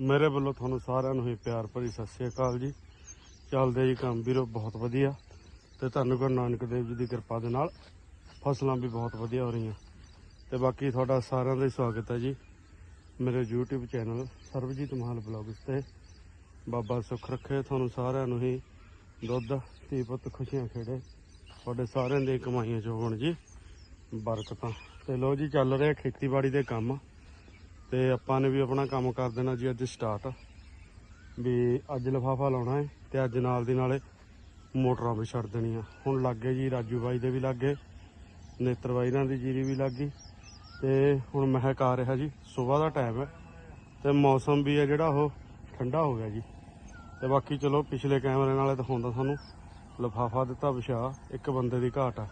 ਮੇਰੇ ਵੱਲੋਂ ਤੁਹਾਨੂੰ ਸਾਰਿਆਂ ਨੂੰ ਹੀ ਪਿਆਰ ਭਰੀ ਸਤਿ ਸ੍ਰੀ ਅਕਾਲ ਜੀ। ਚੱਲਦੇ ਜੀ ਕੰਮ ਵੀਰੋ, ਬਹੁਤ ਵਧੀਆ। ਤੇ ਤੁਹਾਨੂੰ ਗੁਰੂ ਨਾਨਕ ਦੇਵ ਜੀ ਦੀ ਕਿਰਪਾ ਦੇ ਨਾਲ ਫਸਲਾਂ ਵੀ ਬਹੁਤ ਵਧੀਆ ਹੋ ਰਹੀਆਂ। ਤੇ ਬਾਕੀ ਤੁਹਾਡਾ ਸਾਰਿਆਂ ਦਾ ਹੀ ਸਵਾਗਤ ਹੈ ਜੀ। ਮੇਰੇ YouTube channel Sarabjit Mahal blogs ਤੇ ਬਾਬਾ ਸੁੱਖ ਰੱਖੇ, ਤੁਹਾਨੂੰ ਸਾਰਿਆਂ ਨੂੰ ਹੀ ਦੁੱਧ, ਧੀ ਪੁੱਤ ਖੁਸ਼ੀਆਂ ਖੇੜੇ। ਤੁਹਾਡੇ ਸਾਰਿਆਂ ਦੇ ਕਮਾਈਆਂ ਚ ਹੋਣ ਜੀ, ਬਰਕਤਾਂ। ਤੇ ਲੋ ਜੀ, ਚੱਲ ਰਿਹਾ ਖੇਤੀਬਾੜੀ ਦੇ ਕੰਮ। ਤੇ ਆਪਾਂ ਨੇ ਵੀ ਆਪਣਾ ਕੰਮ ਕਰ ਦੇਣਾ ਜੀ ਅੱਜ ਸਟਾਰਟ ਵੀ ਅੱਜ ਲਫਾਫਾ ਲਾਉਣਾ ਹੈ ਤੇ ਅੱਜ ਨਾਲ ਦੀ ਨਾਲੇ ਮੋਟਰਾਂ ਵੀ ਛੱਡ ਦੇਣੀਆਂ। ਹੁਣ ਲੱਗੇ ਜੀ ਰਾਜੂ ਬਾਈ ਦੇ ਵੀ ਲੱਗੇ ਨੇਤਰ ਬਾਈ ਨਾਲ ਦੀ ਜੀਰੀ ਵੀ ਲੱਗ ਗਈ। ਤੇ ਹੁਣ ਮਹਿਕ ਆ ਰਿਹਾ ਜੀ, ਸਵੇਰ ਦਾ ਟਾਈਮ ਹੈ ਤੇ ਮੌਸਮ ਵੀ ਹੈ ਜਿਹੜਾ ਉਹ ਠੰਡਾ ਹੋ ਗਿਆ ਜੀ। ਤੇ ਬਾਕੀ ਚਲੋ ਪਿਛਲੇ ਕੈਮਰੇ ਨਾਲੇ ਦਿਖਾਉਂਦਾ ਸਾਨੂੰ ਲਫਾਫਾ ਦਿੱਤਾ ਵਿਛਾ, ਇੱਕ ਬੰਦੇ ਦੀ ਘਾਟ ਆ।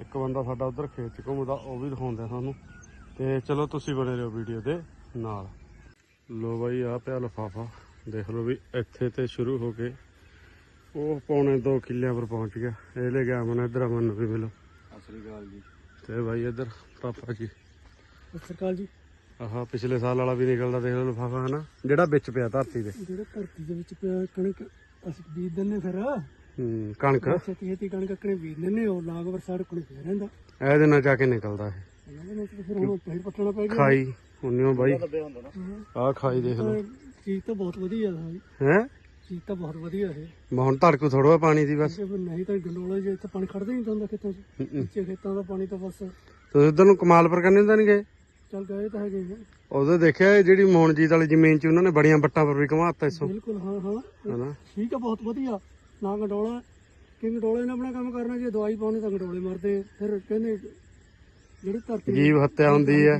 ਇੱਕ ਬੰਦਾ ਸਾਡਾ ਉਧਰ ਖੇਤ ਚ ਘੁੰਮਦਾ, ਉਹ ਵੀ ਦਿਖਾਉਂਦਾ ਸਾਨੂੰ। ਤੇ ਚਲੋ ਤੁਸੀਂ ਬਣੇ ਰਹੋ ਵੀਡੀਓ ਦੇ ਨਾਲ। ਲੋ ਬਾਈ ਆ ਪਿਆ ਲਫਾਫਾ। ਦੇਖ ਲਓ ਵੀ ਇੱਥੇ ਤੇ ਸ਼ੁਰੂ ਹੋ ਕੇ ਉਹ ਪੌਣੇ 2 ਕਿੱਲਿਆਂ ਪਰ ਪਹੁੰਚ ਗਿਆ। ਇਹ ਲੈ ਗਿਆ ਮਨ ਇਧਰ ਅਮਨ ਨੂੰ ਵੀ ਮਿਲੋ। ਸਤਿ ਸ੍ਰੀ ਅਕਾਲ ਜੀ। ਤੇ ਬਾਈ ਇਧਰ ਪਾਪਾ ਜੀ। ਸਤਿ ਸ੍ਰੀ ਅਕਾਲ ਜੀ। ਆਹਾ ਪਿਛਲੇ ਸਾਲ ਵਾਲਾ ਵੀ ਨਿਕਲਦਾ ਦੇਖ ਲਓ ਲਫਾਫਾ ਹਨਾ? ਜਿਹੜਾ ਵਿੱਚ ਪਿਆ ਧਰਤੀ ਦੇ ਜਿਹੜੇ ਧਰਤੀ ਦੇ ਵਿੱਚ ਪਿਆ ਕਣਕ ਅਸੀਂ ਬੀਜ ਦਿੰਨੇ ਫਿਰ। ਹੂੰ ਕਣਕ। ਛੇਤੀ ਛੇਤੀ ਕਣਕ ਕੱਕਣੇ ਬੀਜ ਦਿੰਨੇ ਉਹ ਲਾਗ ਵਰ ਸਾਡੇ ਕੋਲ ਪਿਆ ਰਹਿੰਦਾ। ਇਹਦੇ ਨਾਲ ਜਾ ਕੇ ਨਿਕਲਦਾ ਇਹ। ਉਹਨਾਂ ਨੇ ਫਿਰ ਹੁਣ ਪੇੜ ਪੱਟਣਾ ਪੈ ਗਿਆ ਖਾਈ ਹੁੰਨਿਓ ਬਾਈ ਹਾਂ। ਆਹ ਖਾਈ ਦੇਖ ਲਓ। ਚੀਜ਼ ਤਾਂ ਬਹੁਤ ਵਧੀਆ ਹੈ ਹੈ? ਚੀਜ਼ ਤਾਂ ਬਹੁਤ ਵਧੀਆ ਹੈ ਮੈਂ ਹੁਣ ਧੜਕੂ ਥੋੜਾ ਪਾਣੀ ਦੀ ਬਸ। ਨਹੀਂ ਤਾਂ ਗੰਡੋਲੇ ਜੇ ਇੱਥੇ ਪਾਣੀ ਖੜਦਾ ਹੀ ਨਹੀਂ ਹੁੰਦਾ ਖੇਤਾਂ 'ਚ। ਹੂੰ, ਹੂੰ। ਨੀਚੇ ਖੇਤਾਂ ਦਾ ਪਾਣੀ ਤਾਂ ਬਸ। ਤੁਸੀਂ ਉਧਰ ਨੂੰ ਕਮਾਲਪੁਰ ਕਰਨੇ ਤਾਂ ਨਹੀਂ ਗਏ ਚੱਲ ਗਏ ਤਾਂ ਹੈਗੇ ਹੀ ਆ। ਉਹਦੇ ਦੇਖਿਆ ਜਿਹੜੀ ਮੋਹਨਜੀਤ ਵਾਲੀ ਜ਼ਮੀਨ 'ਚ ਉਹਨਾਂ ਨੇ ਬੜੀਆਂ ਬੱਟਾਂ ਪਰ ਵੀ ਘਮਾਤਾ ਇਸੋ ਬਿਲਕੁਲ ਹਾਂ ਹਾਂ। ਠੀਕ ਆ ਬਹੁਤ ਵਧੀਆ। ਨਾ ਗੰਡੋਲਾ ਕਿ ਗੰਡੋਲੇ ਨੇ ਆਪਣਾ ਕੰਮ ਕਰਨਾ ਜੇ ਦਵਾਈ ਪਾਉਣੀ ਤਾਂ ਗੰਡੋਲੇ ਮਰਦੇ ਫਿਰ ਕਹਿੰਦੇ ਜਿਹੜੀ ਧਰਤੀ ਜੀਵ ਹੱਤਿਆ ਹੁੰਦੀ ਹੈ।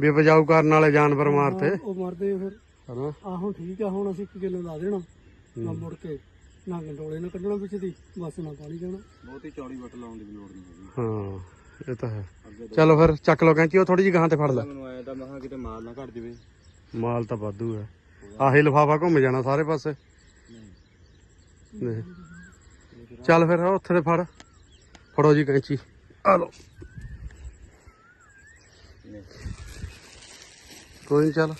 ਵੀ ਕਰਨ ਵਾਲੇ ਜਾਨਵਰ ਮਾਰਤੇ ਉਹ ਮਰਦੇ ਫਿਰ। ਹਨਾ? ਆ ਹੁਣ ਠੀਕ ਆ ਹੁਣ ਅਸੀਂ ਇੱਕ ਕਿਲੋ ਲਾ ਦੇਣਾ। ਨਾ ਮੁੜ ਕੇ ਨਾ ਗੰਡੋਲੇ ਨਾ ਕੱਢਣਾ ਵਿੱਚ ਦੀ ਬਸ ਨਾ ਪਾਣੀ ਜਾਣਾ। ਬਹੁਤ ਹੀ ਚੌੜੀ ਵੱਟ ਲਾਉਣ ਦੀ ਲੋੜ ਨਹੀਂ ਹਾਂ ਇਹ ਤਾਂ ਹੈ। ਚਲੋ ਫਿਰ ਚੱਕ ਲੋ ਕੈਂਚੀ ਉਹ ਥੋੜੀ ਜਿਹੀ ਗਾਂ ਤੇ ਫੜ ਲੈ। ਮੈਨੂੰ ਆਇਆ ਤਾਂ ਮਹਾ ਕਿਤੇ ਮਾਲ ਨਾ ਘਟ ਜਾਵੇ। ਮਾਲ ਤਾਂ ਵਾਧੂ ਹੈ। ਆਹੀ ਲਫਾਫਾ ਘੁੰਮ ਜਾਣਾ ਸਾਰੇ ਪਾਸੇ। ਚੱਲ ਫਿਰ ਉੱਥੇ ਤੇ ਫੜ। ਫੜੋ ਜੀ ਕੈਂਚੀ। ਆ ਲੋ ਕੋਈ ਨੀ, ਚੱਲ।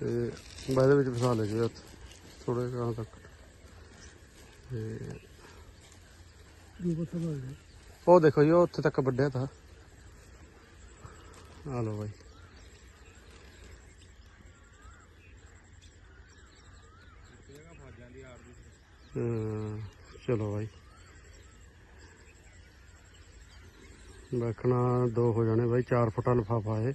ਤੇ ਬਾਅਦ ਵਿੱਚ ਫਸਾ ਲੈ ਜੀ ਹੱਥ ਥੋੜੇ ਗਾਂ ਤੱਕ। ਤੇ ਉਹ ਦੇਖੋ ਜੀ, ਉਹ ਉੱਥੇ ਤੱਕ ਵੱਡਿਆ ਤਾਂ। ਆ ਲੋ ਬਾਈ। ਚਲੋ ਬਾਈ। ਵੇਖਣਾ ਦੋ ਹੋ ਜਾਣੇ ਬਾਈ 4 ਫੁੱਟਾ ਲਫਾਫਾ ਇਹ।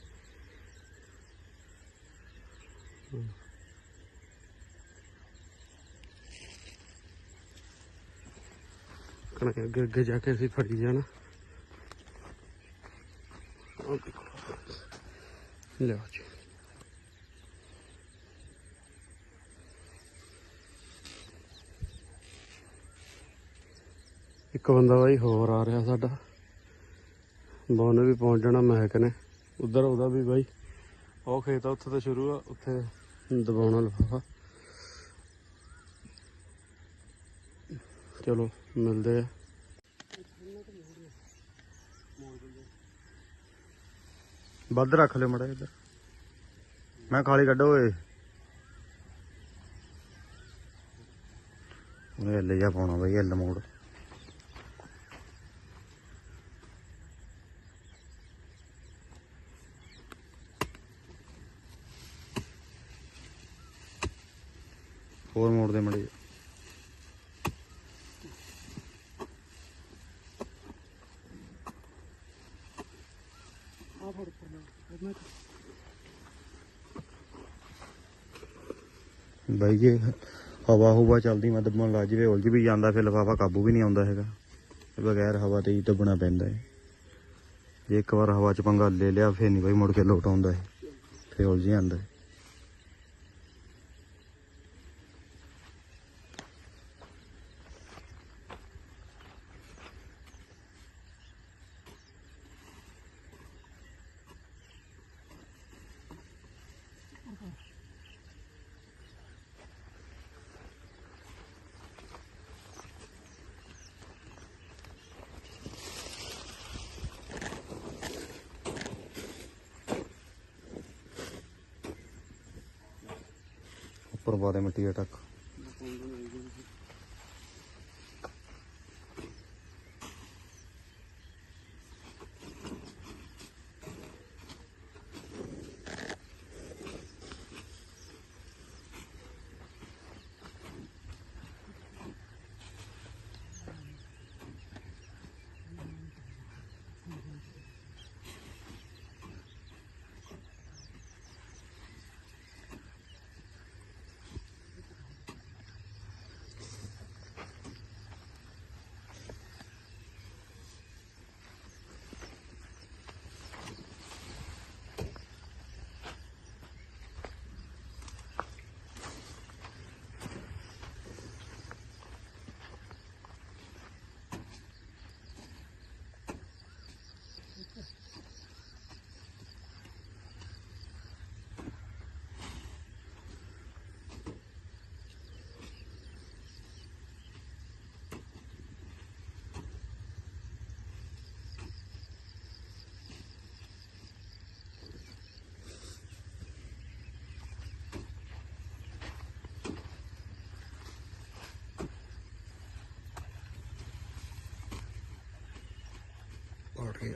ਕਣਕ ਅੱਗੇ ਅੱਗੇ ਜਾ ਕੇ ਅਸੀਂ ਫੜੀ ਜਾਣਾ। ਉਹ ਜੀ। ਇੱਕ ਬੰਦਾ ਬਾਈ ਹੋਰ ਆ ਰਿਹਾ ਸਾਡਾ। ਬੋਨ ਵੀ ਪਹੁੰਚ ਜਾਣਾ ਮਹਿਕ ਨੇ। ਉਧਰ ਉਹਦਾ ਵੀ ਬਾਈ। ਉਹ ਖੇਤ ਆ, ਉੱਥੇ ਤੋਂ ਸ਼ੁਰੂ ਆ, ਉੱਥੇ ਦਬਾਉਣਾ ਲਫਾਫਾ। ਚਲੋ, ਮਿਲਦੇ ਆ। ਵੱਧ ਰੱਖ ਲਿਓ ਮੜਾ ਇੱਧਰ। ਮੈਂ ਖਾਲੀ ਕੱਢੋ ਓਏ। ਇਹ ਲੈ ਜਾ ਪਾਉਣਾ ਬਈ ਐਲ ਮੋੜ। ਹੋਰ ਮੋੜ ਦੇ ਮੜੇ। ਆ ਫੜ ਉੱਪਰ ਬਾਈ ਜੇ, ਹਵਾ ਹੁਵਾ ਚੱਲਦੀ, ਮੈਂ ਦੱਬਣ ਲੱਗ ਜਵੇ, ਉਲਝ ਵੀ ਜਾਂਦਾ, ਫਿਰ ਲਫਾਫਾ ਕਾਬੂ ਵੀ ਨਹੀਂ ਆਉਂਦਾ ਹੈਗਾ। ਬਗੈਰ ਹਵਾ ਤੇ ਹੀ ਦੱਬਣਾ ਪੈਂਦਾ ਹੈ। ਜੇ ਇੱਕ ਵਾਰ ਹਵਾ ਚ ਪੰਗਾ ਲੈ ਲਿਆ, ਫਿਰ ਨਹੀਂ ਬਾਈ ਮੁੜ ਕੇ ਲੋਟ ਆਉਂਦਾ ਹੈ, ਫਿਰ ਉਲਝ ਜਾਂਦਾ ਹੈ। ਉੱਪਰ ਪਾ ਦੇ ਮਿੱਟੀ ਦਾ ਟੱਕ। ਪੜ ਗਿਆ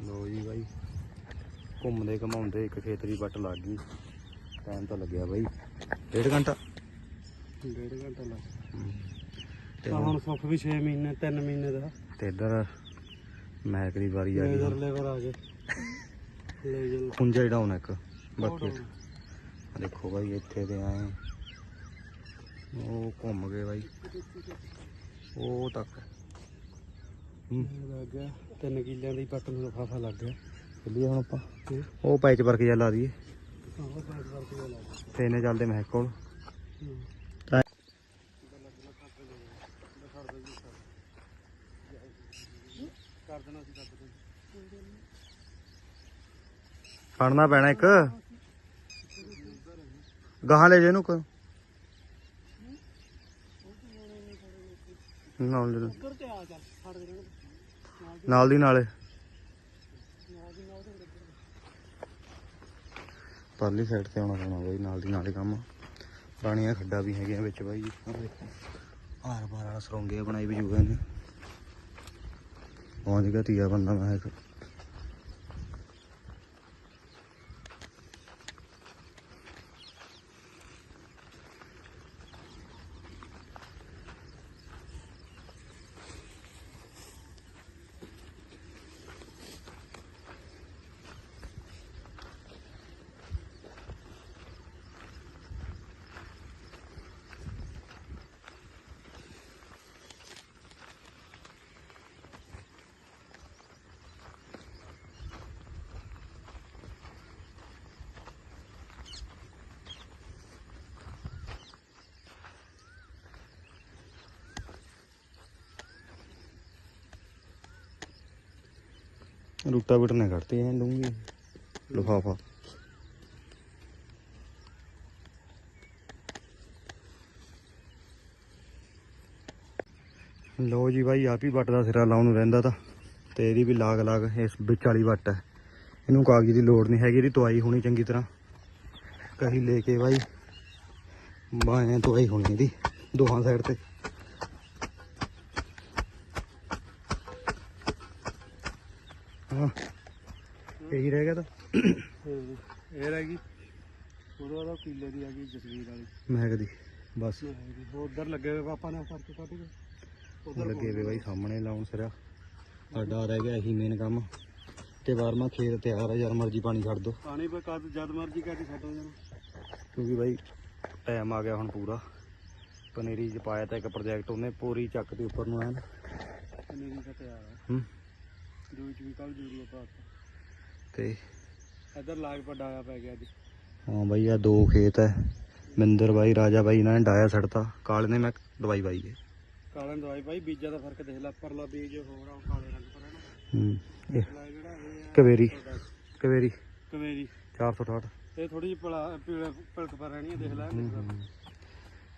ਲੋ ਜੀ ਬਾਈ ਘੁੰਮਦੇ ਘਮਾਉਂਦੇ ਇੱਕ ਖੇਤਰੀ ਬੱਟ ਲੱਗ ਗਈ। ਟਾਈਮ ਤਾਂ ਲੱਗਿਆ ਬਾਈ। ਡੇਢ ਘੰਟਾ? ਡੇਢ ਘੰਟਾ ਲੱਗ ਤੇ ਹੁਣ ਸੁੱਖ ਵੀ 6 ਮਹੀਨੇ 3 ਮਹੀਨੇ ਦਾ। ਤੇ ਇੱਧਰ ਮੈਕ ਦੀ ਵਾਰੀ ਆ ਗਈ। ਲੇਜ਼ਰ। ਲੇਵਰ ਆ ਗਏ ਲੇਜ਼ਰ। ਖੁੰਝਾ ਜਿਹੜਾ ਹੁਣ ਇੱਕ ਬਾਕੀ ਦੇਖੋ ਬਾਈ ਇੱਥੇ ਤੇ ਆਏ ਉਹ ਘੁੰਮ ਗਏ ਬਾਈ। ਉਹ ਤੱਕ। ਹੂੰ। ਲੱਗ ਗਿਆ। ਤਿੰਨ ਕਿੱਲਿਆਂ ਦੀ ਪੱਟ ਨੂੰ ਲਫਾਫਾ ਲੱਗ ਗਿਆ। ਚੱਲੀਏ ਹੁਣ ਆਪਾਂ। ਉਹ ਪੈਚ ਵਰਕ ਜਿਹਾ ਲਾ ਦਈਏ। ਇਹਨੇ ਚੱਲਦੇ ਮਹਿਕ ਕੋਲ ਹੂੰ। ਤਾਂ ਕਰ ਦੇਣਾ ਸੀ ਕਰ ਦੇਣਾ ਫੜਨਾ ਪੈਣਾ ਇੱਕ। ਗਾਹਾਂ ਲੈ ਜੇ ਇਹਨੂੰ ਕੋ ਨਾਲ ਦੇ- ਨਾਲ। ਦੀ ਨਾਲੇ। ਪਰਲੀ ਸਾਈਡ ਤੇ ਆਉਣਾ ਪੈਣਾ ਬਾਈ, ਨਾਲ ਦੀ ਨਾਲੇ ਕੰਮ। ਪੁਰਾਣੀਆਂ ਖੱਡਾਂ ਵੀ ਹੈਗੀਆਂ ਵਿੱਚ ਬਾਈ। ਜੀ ਆਰ ਬਾਰ ਵਾਲਾ ਸਰੋਂਗੇ ਬਣਾਈ ਵੀ ਜੂਗਾ ਨੇ ਪਹੁੰਚ ਗਿਆ ਤੀਆ ਬੰਦਾ ਮੈਂ ਇੱਕ। ਰੂਟਾ ਬਿਟ ਨੇ ਕੱਢਤੇ ਐ ਡੂੰਗੀ ਲਿਫਾਫਾ। ਲੋ ਜੀ ਬਾਈ, ਆਪ ਹੀ ਵੱਟ ਦਾ ਸਿਰਾ ਲਾਉਣ ਨੂੰ ਰਹਿੰਦਾ ਤਾਂ, ਤੇ ਇਹਦੀ ਵੀ ਲਾਗ ਲਾਗ ਇਸ ਵਿੱਚ ਵਾਲੀ ਵੱਟ ਹੈ। ਇਹਨੂੰ ਕਾਗਜ਼ ਦੀ ਲੋੜ ਨਹੀਂ ਹੈਗੀ, ਇਹਦੀ ਤਵਾਈ ਹੋਣੀ ਚੰਗੀ ਤਰ੍ਹਾਂ। ਕਹੀ ਲੈ ਕੇ ਬਾਈ, ਬਾਹਾਂ ਤਵਾਈ ਹੋਣੀ ਇਹਦੀ, ਦੋਹਾਂ ਸਾਈਡ ਤੇ। ਹਾਂ। ਇਹੀ ਰਹਿ ਗਿਆ ਤਾਂ। ਇਹ ਰਹਿ ਗਈ। ਉਹਦੇ ਉਹ ਕਿੱਲੇ ਦੀ ਆ ਗਈ ਜਸਵੀਰ ਵਾਲੀ। ਮੈਂ ਕਦੀ ਬਸ। ਉਧਰ ਲੱਗੇ ਹੋਏ ਪਾਪਾ ਨੇ ਕਰਕੇ ਕੱਢ ਕੇ ਉਹ ਲੱਗੇ ਵੇ ਬਾਈ ਸਾਹਮਣੇ ਲਾਉਣ ਸਿਰਾ ਸਾਡਾ ਰਹਿ ਗਿਆ ਇਹੀ ਮੇਨ ਕੰਮ। ਤੇ ਬਾਰਮਾ ਖੇਤ ਤਿਆਰ ਆ ਯਾਰ ਮਰਜ਼ੀ ਪਾਣੀ ਛੱਡ ਦੋ। ਪਾਣੀ ਪਾ ਕਦ ਜਦ ਮਰਜ਼ੀ ਕਰਕੇ ਛੱਡ ਜਾਣਾ ਕਿਉਂਕਿ ਬਾਈ ਟਾਈਮ ਆ ਗਿਆ ਹੁਣ ਪੂਰਾ। ਪਨੀਰੀ ਚ ਪਾਇਆ ਤਾਂ ਇੱਕ ਪ੍ਰੋਜੈਕਟ ਉਹਨੇ ਪੂਰੀ ਚੱਕ ਤੇ ਉੱਪਰ ਨੂੰ ਐਨ। ਪਨੀਰੀ ਦਾ ਤਿਆਰ ਆ। ਹੂੰ। ਦੂਈ ਚ ਵੀ ਕੱਲ ਜੂਰੀਆ ਪਾ ਤੇ ਇੱਧਰ ਲਾਗ ਪਾ ਡਾਇਆ ਪੈ ਗਿਆ ਅੱਜ। ਹਾਂ ਬਾਈ ਆ ਦੋ ਖੇਤ ਹੈ ਮਿੰਦਰ ਬਾਈ ਰਾਜਾ ਬਾਈ ਇਹਨਾਂ ਨੇ ਡਾਇਆ ਛੱਡਤਾ ਕਾਲੇ ਨੇ ਮੈਂ ਦਵਾਈ ਪਾਈ ਹੈ ਕਾਲੇ ਨੂੰ ਦਵਾਈ ਭਾਈ ਬੀਜਾਂ ਦਾ ਫ਼ਰਕ ਦੇਖ ਲੈ ਪਰਲਾ ਬੀਜ ਹੋਰ ਆ ਕਾਲੇ ਰੰਗ ਪਰ ਹੈ ਨਾ। ਹੂੰ ਇਹ ਜਿਹੜਾ ਇਹ ਕਵੇਰੀ। ਕਵੇਰੀ। ਕਵੇਰੀ। 468 ਤੇ ਥੋੜੀ ਜਿਹੀ ਪਲਾ ਪੀਲੇ ਪਲਕ ਪਰ ਰਹਿਣੀ ਦੇਖ ਲੈ।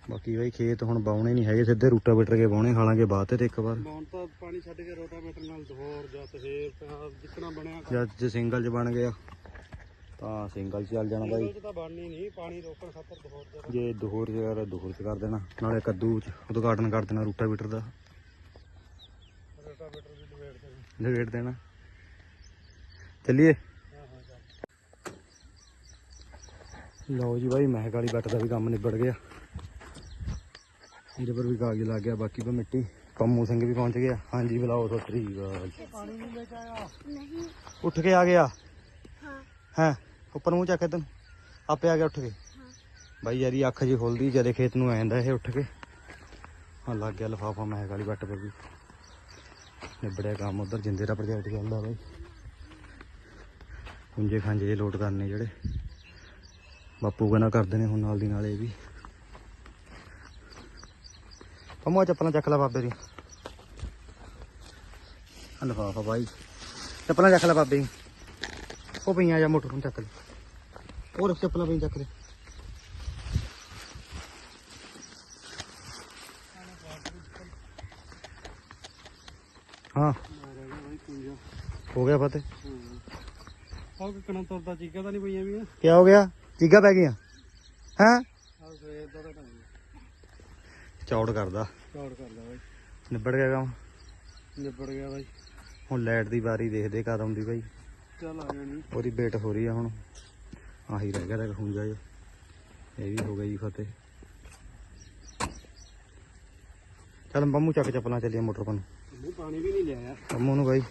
ਬਾਕੀ ਬਾਈ ਖੇਤ ਹੁਣ ਬਾਉਣੇ ਨਹੀਂ ਹੈਗੇ ਸਿੱਧੇ ਰੂਟਾ ਬਿਟਰ ਕੇ ਬਾਉਣੇ ਹਾਲਾਂਕਿ ਬਾਤ ਤੇ ਇੱਕ ਵਾਰ। ਤਾਂ ਪਾਣੀ ਛੱਡ ਕੇ ਰੋਟਾਵੇਟਰ ਨਾਲ ਦਹੋਰ ਜਾਂ ਤਹੇਰ ਪਿਆ ਜਿੱਕਣਾ ਬਣਿਆ ਜਦ ਜੇ ਸਿੰਗਲ ਚ ਬਣ ਗਿਆ ਤਾਂ ਸਿੰਗਲ ਚ ਚੱਲ ਜਾਣਾ ਬਾਈ। ਇਹ ਤਾਂ ਬਣਨੀ ਨਹੀਂ ਪਾਣੀ ਰੋਕਣ ਖਾਤਰ ਦਹੋਰ ਜ਼ਿਆਦਾ। ਜੇ ਦੋਹਰ ਯਾਰ ਦੋਹਰ ਚ ਕਰ ਦੇਣਾ ਨਾਲੇ ਕੱਦੂ ਚ ਉਦਘਾਟਨ ਕਰ ਦੇਣਾ ਰੂਟਾ ਬਿਟਰ ਦਾ। ਰੋਟਾਵੇਟਰ ਲਵੇਟ ਦੇਣਾ। ਚੱਲੀਏ। ਲਓ ਜੀ ਬਾਈ ਮਹਿਕ ਵਾਲੀ ਬੱਟ ਦਾ ਵੀ ਕੰਮ ਨਿਬੜ ਗਿਆ। ਇਹਦੇ ਪਰ ਵੀ ਕਾਗਜ਼ ਲੱਗ ਗਿਆ ਬਾਕੀ ਪਾ ਮਿੱਟੀ। ਪੰਮੂ ਸਿੰਘ ਵੀ ਪਹੁੰਚ ਗਿਆ। ਹਾਂਜੀ ਬੁਲਾਓ ਸਤਿ ਸ੍ਰੀ ਅਕਾਲ। ਪਾਣੀ ਨਹੀਂ ਲੈ ਕੇ ਆਇਆ ਨਹੀਂ। ਉੱਠ ਕੇ ਆ ਗਿਆ। ਹਾਂ। ਹੈ ਉੱਪਰ ਮੂੰਹ ਚੱਕ ਤੈਨੂੰ ਆਪੇ ਆ ਗਿਆ ਉੱਠ ਕੇ। ਹਾਂ। ਬਾਈ ਯਾਰੀ ਅੱਖ ਜੀ ਖੁੱਲਦੀ ਜਦੇ ਖੇਤ ਨੂੰ ਆ ਜਾਂਦਾ ਇਹ ਉੱਠ ਕੇ। ਹਾਂ ਲੱਗ ਗਿਆ ਲਫਾਫਾ ਮਹਿਕ ਵਾਲੀ ਬੱਟ ਪਰ ਵੀ। ਨਿਬੜਿਆ ਕੰਮ ਉਧਰ ਜਿੰਦੇ ਦਾ ਪ੍ਰੋਜੈਕਟ ਚੱਲਦਾ ਬਾਈ। ਪੁੰਜੇ ਖਾਂਜੇ ਜਿਹੇ ਲੋਡ ਕਰਨੇ ਜਿਹੜੇ। ਬਾਪੂ ਕਹਿੰਦਾ ਕਰਦੇ ਨੇ ਹੁਣ ਨਾਲ ਦੀ ਨਾਲ ਇਹ ਵੀ। ਪੰਮਾ ਚੱਪਲਾਂ ਚੱਕ ਲੈ ਬਾਬੇ ਦੀ। ਲਫਾਫਾ ਬਾਈ। ਚੱਪਲਾਂ ਚੱਕ ਲੈ ਬਾਬੇ ਦੀ। ਉਹ ਪਈਆਂ ਜਾਂ ਮੋਟਰ ਨੂੰ ਚੱਕ ਲੈ। ਉਹ ਰੱਖ ਚੱਪਲਾਂ ਪਈਆਂ ਚੱਕ ਲੈ। ਹਾਂ। ਹੋ ਗਿਆ ਫਤਿਹ। ਉਹ ਕਿਕਣਾ ਤੁਰਦਾ ਚੀਕਾ ਤਾਂ ਨਹੀਂ ਪਈਆਂ ਵੀ ਕੀ ਹੋ ਗਿਆ? ਚੀਗਾ ਪੈ ਗਈਆਂ। ਹਾਂ? ਆ ਸਵੇਰ ਦਾ ਤਾਂ ਟਾਈਮ। ਚੌੜ ਕਰਦਾ। ਚੌੜ ਕਰਦਾ ਬਾਈ। ਨਿਬੜ ਗਿਆ ਕੰਮ? ਨਿਬੜ ਗਿਆ ਬਾਈ। ਹੁਣ ਲਾਈਟ ਦੀ ਵਾਰੀ ਦੇਖਦੇ ਕਦ ਆਉਂਦੀ ਬਾਈ। ਚੱਲ ਆ ਜਾਣੀ। ਉਹਦੀ ਵੇਟ ਹੋ ਰਹੀ ਆ ਹੁਣ। ਆਹੀ ਰਹਿ ਗਿਆ ਤਾਂ ਖੂੰਜਾ ਜੀ ਇਹ ਵੀ ਹੋ ਗਿਆ ਜੀ ਫਤਿਹ। ਚੱਲ ਬੰਮੂ ਚੱਕ ਚੱਪਲਾਂ ਚੱਲੀਏ ਮੋਟਰ ਪਨ ਨਹੀਂ ਪਾਣੀ ਵੀ ਨਹੀਂ ਲਿਆਇਆ। ਬੰਮੂ ਨੂੰ ਬਾਈ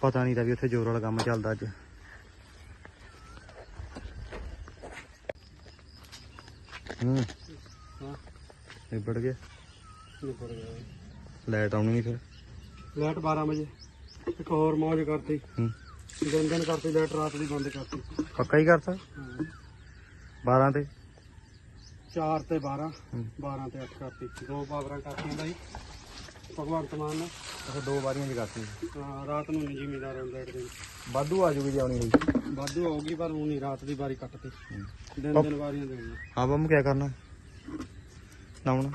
ਪਤਾ ਨਹੀਂ ਤਾਂ ਵੀ ਉੱਥੇ ਜ਼ੋਰ ਵਾਲਾ ਕੰਮ ਚੱਲਦਾ ਅੱਜ। ਹਾਂ। ਨਿਬੜ ਗਿਆ। ਨਿਬੜ ਗਿਆ। ਲਾਈਟ ਆਉਣੀ ਨਹੀਂ ਫਿਰ। ਲਾਈਟ 12 ਵਜੇ। ਇੱਕ ਹੋਰ ਮੌਜ ਕਰਤੀ। ਹੂੰ। ਦਿਨ ਦਿਨ ਕਰਤੀ ਲਾਈਟ ਰਾਤ ਦੀ ਬੰਦ ਕਰਤੀ। ਪੱਕਾ ਹੀ ਕਰਤਾ? 12 ਤੇ? 4 ਤੇ 12 ਹੂੰ। 12 ਤੇ 8 ਕਰਤੀ। ਦੋ ਪਾਵਰਾਂ ਕਰਤੀਆਂ ਬਾਈ। ਭਗਵੰਤ ਮਾਨ ਨੇ। ਅੱਛਾ ਦੋ ਵਾਰੀਆਂ ਦੀ ਕਰਤੀ ਹਾਂ, ਰਾਤ ਨੂੰ ਨਹੀਂ ਜ਼ਿਮੀਦਾਰ ਨੂੰ ਲਾਈਟ ਦੇਣੀ ਵਾਧੂ ਆ ਜੂਗੀ ਜੇ ਆਉਣੀ ਹੋਈ। ਵਾਧੂ ਆਊਗੀ ਪਰ ਉਹ ਨਹੀਂ ਰਾਤ ਦੀ ਵਾਰੀ ਕੱਟਤੀ। ਦਿਨ ਦਿਨ ਵਾਰੀਆਂ ਦੇਣੀਆਂ। ਹਾਂ ਬੰਮੂ ਕੀ ਕਰਨਾ? ਨਾਉਣਾ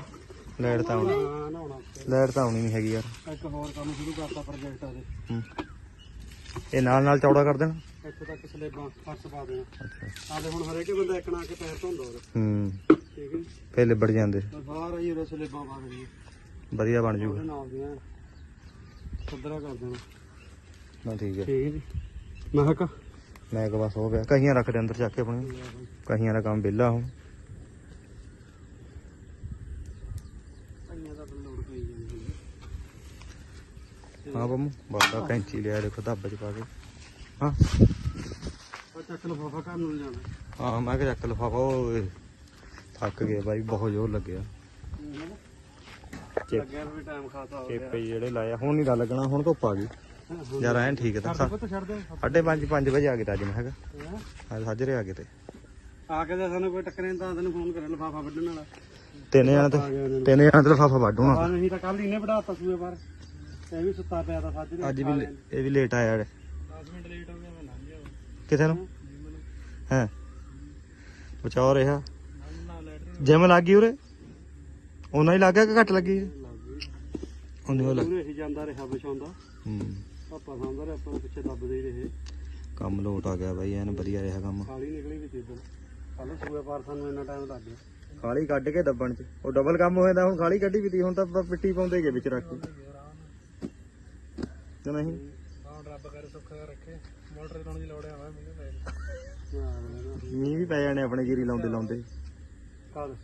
ਲਾਈਟ ਤਾਂ ਆਉਣੀ। ਹਾਂ ਨਹਾਉਣਾ। ਲਾਈਟ ਤਾਂ ਆਉਣੀ ਨਹੀਂ ਹੈਗੀ ਯਾਰ। ਇੱਕ ਹੋਰ ਕੰਮ ਸ਼ੁਰੂ ਕਰਤਾ ਪ੍ਰੋਜੈਕਟ ਆ ਦੇ ਹੂੰ। ਇਹ ਨਾਲ ਨਾਲ ਚੌੜਾ ਕਰ ਦੇਣਾ। ਇੱਥੇ ਤੱਕ ਸਲੇਬਾਂ ਫਰਸ਼ ਪਾ ਦੇਣਾ। ਅੱਛਾ। ਆਦੇ ਹੁਣ ਹਰੇਕ ਬੰਦਾ ਇੱਕ ਨਾ ਕੇ ਪੈਰ ਧੋਂਦਾ ਉਹਦੇ। ਹੂੰ। ਠੀਕ ਹੈ ਫੇਰ ਲਿਬੜ ਜਾਂਦੇ। ਤੇ ਬਾਹਰ ਆਈ ਸਲੇਬਾਂ ਪਾ ਦੇਣੀਆਂ। ਵਧੀਆ ਬਣ ਉਹਦੇ ਜੂਗਾ ਨਾਲ ਦੀਆਂ ਸੁਧਰਾ ਕਰ ਦੇਣਾ। ਨਾ ਠੀਕ ਹੈ। ਠੀਕ ਹੈ ਜੀ। ਮੈਂ ਕਿਹਾ ਮੈਂ ਕਿ ਬਸ ਹੋ ਗਿਆ। ਕਹੀਆਂ ਰੱਖ ਦੇ ਅੰਦਰ ਚੱਕ ਕੇ ਆਪਣੀ। ਕਹੀਆਂ ਦਾ ਕੰਮ ਵਿਹਲਾ ਹੁਣ ਕਈਆਂ ਦਾ ਤਾਂ ਲੋੜ ਪਈ ਜਾਂਦੀ ਹੈ ਹਾਂ ਬੰਮੂ ਬਾਬਾ ਕੈਂਚੀ ਲਿਆ ਦੇਖੋ ਧੱਬ ਚ ਪਾ ਕੇ। ਹਾਂ। ਉਹ ਚੱਕ ਲਫਾਫਾ ਘਰ ਨੂੰ ਜਾਣਾ ਹਾਂ ਮੈਂ ਕਿਹਾ ਚੱਕ ਲਫਾਫਾ ਓਏ ਥੱਕ ਗਏ ਬਾਈ ਬਹੁਤ ਜ਼ੋਰ ਲੱਗਿਆ। ਚਿਪ। ਲੱਗਿਆ ਵੀ ਟਾਈਮ ਖਾਸਾ ਹੋ ਗਿਆ। ਚੇਪੇ ਜਿਹੜੇ ਲਾਇਆ ਹੁਣ ਨਹੀਂ ਦਾ ਲੱਗਣਾ ਹੁਣ ਧੁੱਪ ਆ ਗਈ। ਯਾਰ ਐਨ ਠੀਕ ਹੈ ਤਾਂ ਸਾਢੇ ਪੰਜ ਪੰਜ ਵਜੇ ਆ ਗਏ ਤਾਂ ਅੱਜ ਮੈਂ ਹੈਗਾ। ਹੈਂ? ਸਾਜਰੇ ਆ ਗਏ ਤੇ। ਆ ਕੇ ਜੇ ਸਾਨੂੰ ਕੋਈ ਟੱਕਰੇ ਤਾਂ ਤੈਨੂੰ ਫੋਨ ਕਰੇ ਲਫਾਫਾ ਵੱਢਣ ਵਾਲਾ। ਤਿੰਨ ਜਣਾ ਤੇ ਨੂੰ। ਤਿੰਨ ਜਣਾ ਤੇ ਲਫਾਫਾ ਵੱਢੂਣਾ ਨਹੀਂ ਤਾਂ ਕੱਲ ਇਹਨੇ ਵਢਾਤਾ ਸੂਏ ਪਰ ਇਹ ਵੀ ਸੁੱਤਾ ਪਿਆ ਤਾਂ ਸਾਜਰੇ ਅੱਜ ਵੀ ਲੇ- ਇਹ ਵੀ ਲੇਟ ਆਇਆ 10 ਮਿੰਟ ਲੇਟ ਹੋ ਗਿਆ ਮੈਂ ਲੰਘ ਗਿਆ। ਕਿਥੇ ਨੂੰ? ਹੈ? ਬਚਾਓ ਰਿਹਾ। ਨਾ ਲੈਟ ਜਿਮ ਲੱਗ ਗਈ ਉਰੇ? ਉਹਨਾਂ ਹੀ ਲੱਗ ਗਿਆ ਕਿ ਘੱਟ ਲੱਗੀ? ਉਹਨੇ ਉਹ ਲੱਗ ਪੂਰੇ ਹੀ ਜਾਂਦਾ ਰਿਹਾ ਵਿਛਾਉਂਦਾ ਹੂੰ। ਪਾਪਾ ਸਾਂਭਦਾ ਰਿਹਾ ਆਪਾਂ ਨੂੰ ਪਿੱਛੇ ਦੱਬਦੇ ਹੀ ਰਹੇ। ਕੰਮ ਲੋਟ ਆ ਗਿਆ ਬਾਈ ਐਨ ਵਧੀਆ ਰਿਹਾ ਕੰਮ। ਖਾਲੀ ਨਿਕਲੀ ਵੀ ਤੇ ਕੱਲ ਸੂਏ ਪਰ ਸਾਨੂੰ ਇੰਨਾ ਟਾਈਮ ਲੱਗ ਗਿਆ। ਖਾਲੀ ਕੱਢ ਕੇ ਦੱਬਣ ਚ। ਉਹ ਡਬਲ ਕੰਮ ਹੋ ਜਾਂਦਾ ਹੁਣ ਖਾਲੀ ਕੱਢੀ ਵੀ ਤੀ ਹੁਣ ਤਾਂ ਆਪਾਂ ਮਿੱਟੀ ਪਾਉਂਦੇ ਗਏ ਵਿੱਚ ਰੱਖ ਕੇ। ਕਿ ਨਹੀਂ? ਹਾਂ ਰੱਬ ਕਰੇ ਸੁੱਖ ਰੱਖੇ। ਮੋਟਰ ਲਾਉਣ ਦੀ ਲੋੜ ਆ ਮੈਨੂੰ ਪੈ ਮੀਂਹ ਵੀ ਪੈ ਜਾਣੇ ਆਪਣੇ ਜੀਰੀ ਲਾਉਂਦੇ ਲਾਉਂਦੇ। ਕੱਲ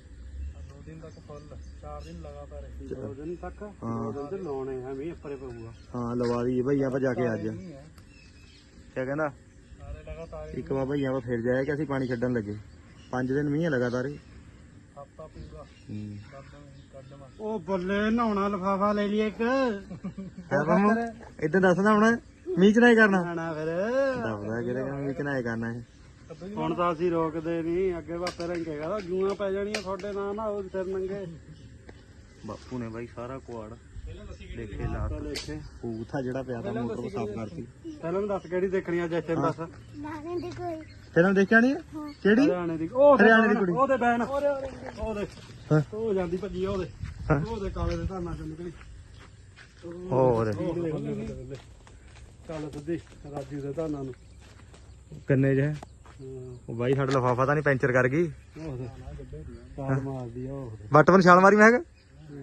ਦੋ ਦਿਨ ਤੱਕ ਫੁੱਲ ਚਾਰ ਦਿਨ ਲਗਾਤਾਰ ਦੋ ਦਿਨ ਤੱਕ? ਹਾਂ। ਦੋ ਦਿਨ ਤੇ ਲਾਉਣੇ ਆ ਮੀਂਹ ਉੱਪਰੇ ਪਊਗਾ। ਹਾਂ ਲਵਾ ਦਈਏ ਭਈਆ ਆਪਾਂ ਜਾ ਕੇ ਅੱਜ ਕਿਆ ਕਹਿੰਦਾ? ਸਾਰੇ ਲਗਾਤਾਰ ਇੱਕ ਵਾਰ ਭਈਆ ਆਪਾਂ ਫਿਰ ਜਾਇਆ ਕਿ ਅਸੀਂ ਪਾਣੀ ਛੱਡਣ ਲੱਗੇ। ਪੰਜ ਦਿਨ ਮੀਂਹ ਹੈ ਲਗਾਤਾਰ ਹੀ। ਹਫਤਾ ਪੂਰਾ ਹੂੰ। ਉਹ ਬੱਲੇ ਨਹਾਉਣਾ ਲਫਾਫਾ ਲੈ ਲਈ ਇੱਕ। ਇਦਾਂ ਦੱਸਦਾ ਹੁਣ ਮੀਂਹ ਚ ਨਾ ਹੀ ਕਰਨਾ। ਖਾਣਾ ਫਿਰ। ਦੱਸਦਾ ਕਿਹੜੇ ਕੰਮ ਮੀਂਹ ਚ ਨਾ ਹੀ ਕਰਨਾ ਹੈ ਹੁਣ ਤਾਂ ਅਸੀਂ ਰੋਕਦੇ ਨਹੀਂ ਅੱਗੇ ਬਾਪੇ ਰੰਗੇ ਕਹਿੰਦਾ ਜੂਆਂ ਪੈ ਜਾਣੀਆਂ ਤੁਹਾਡੇ ਨਾਲ ਨਾ ਉਹ ਸਿਰ ਨੰਗੇ। ਬਾਪੂ ਨੇ ਬਾਈ ਸਾਰਾ ਕੁਆੜ ਦੇਖੇ ਲਾ ਤਾਂ ਦੇਖੇ ਪੂਥਾ ਜਿਹੜਾ ਪਿਆ ਤਾਂ ਮੋਟਰ ਸਾਫ਼ ਕਰਤੀ। ਪਹਿਲਾਂ ਵੀ ਦੱਸ ਕਿਹੜੀ ਦੇਖਣੀ ਅੱਜ ਇੱਥੇ ਦੱਸ ਨਾਨੇ ਦੇ ਕੋਈ ਫਿਲਮ ਦੇਖਿਆ ਨਹੀਂ? ਕਿਹੜੀ? ਹਰਿਆਣੇ ਦੀ। ਉਹ ਹਰਿਆਣੇ ਦੀ ਕੁੜੀ। ਉਹਦੇ ਬੈਨ ਉਹਦੇ ਹਾਂ। ਉਹ ਜਾਂਦੀ ਭੱਜੀ ਆ ਉਹਦੇ ਹਾਂ। ਉਹਦੇ ਕਾਲੇ ਦੇ ਧਾਨਾਂ ਚੋਂ ਨਿਕਲੀ ਉਹ ਉਹਦੇ ਚੱਲ ਸਿੱਧੀ ਰਾਜੂ ਦੇ ਧਾਨਾਂ ਨੂੰ ਕੰਨੇ ਜੇ ਹਾਂ, ਉਹ ਬਾਈ ਸਾਡਾ ਲਫਾਫਾ ਤਾਂ ਨਹੀਂ ਪੈਂਚਰ ਕਰ ਗਈ। ਉਹਦੇ ਕਾਰ ਮਾਰਦੀ ਆ ਉਹ ਬਟਵਨ ਛਾਲ ਮਾਰੀ ਮੈਂ ਕਿਹਾ।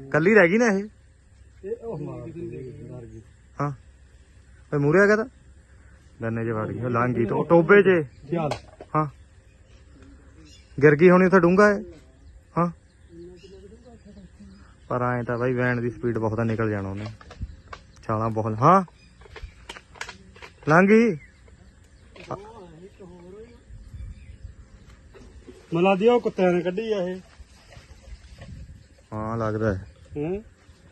ਕੱਲੀ ਰਹਿ ਗਈ ਨਾ ਇਹ। ਇਹ ਉਹ ਮਾਰਦੀ ਡਰ ਗਈ ਹਾਂ। ਓਏ ਮੂਰੇ ਆ ਗਿਆ ਤਾਂ। ਗੰਨੇ 'ਚ ਵੜ ਗਈ। ਉਹ ਲੰਘ ਗਈ। ਟੋ- ਟੋਬੇ 'ਚ ਚੱਲ। ਹਾਂ। ਗਿਰ ਗਈ ਹੋਣੀ ਉੱਥੇ ਡੂੰਗਾ ਹੈ ਹਾਂ। ਪਰ ਐਂ ਤਾਂ ਬਾਈ ਵੈਨ ਦੀ ਸਪੀਡ ਬਹੁਤ ਆ ਨਿਕਲ ਜਾਣਾ ਉਹਨੇ। ਛਾਲਾਂ ਬਹੁਤ ਹਾਂ। ਲੰਘ ਗਈ ਮਲਾ ਉਹ ਕੁੱਤਿਆਂ ਨੇ ਕੱਢੀ ਆ ਇਹ। ਹਾਂ ਲੱਗਦਾ। ਹੈ ਹੈ?